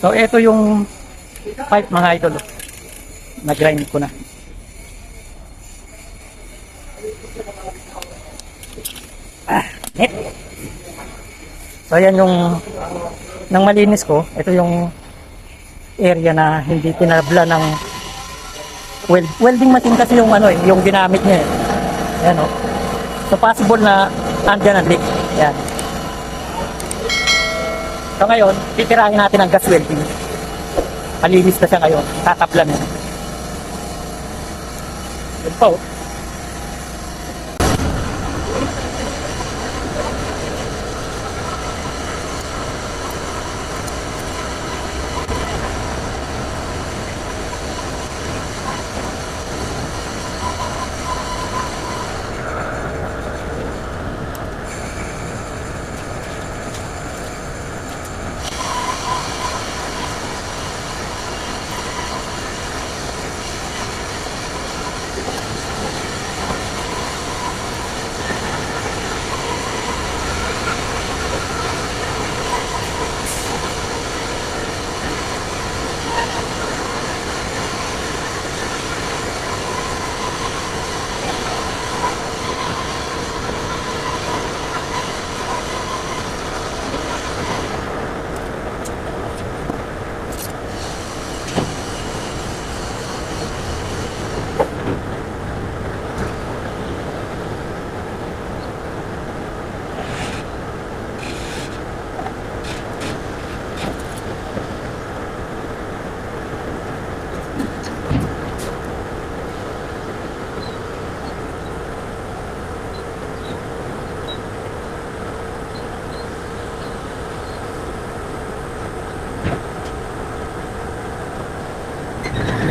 So, ito yung pipe mga idol. Nag-grind ko na. Ah, net. So, ayan yung nang malinis ko. Ito yung area na hindi tinabla ng weld, welding machine kasi yung ano eh, yung ginamit niya eh. Ayan oh. So, possible na andyan ang leak. Ayan. So ngayon, titirahin natin ang gas welding. Malinis na siya ngayon. Tatablan na. Yun po.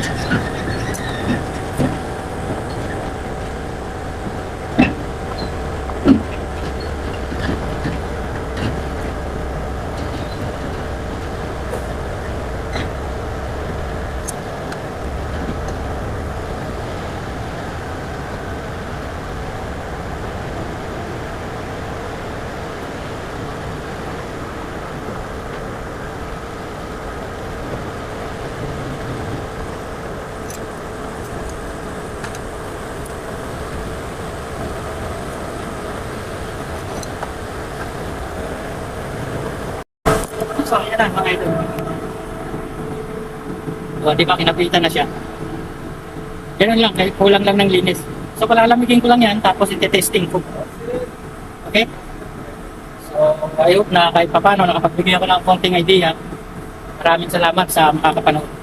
damage. So, ayan na mga idol. O, di ba kinapitan na siya? Ganun lang, kahit kulang lang ng linis. So, palalamigin ko lang yan, tapos ite-testing ko. Okay? So, I hope na kahit papano nakapagbigay ako ng konting idea. Maraming salamat sa makakapanood.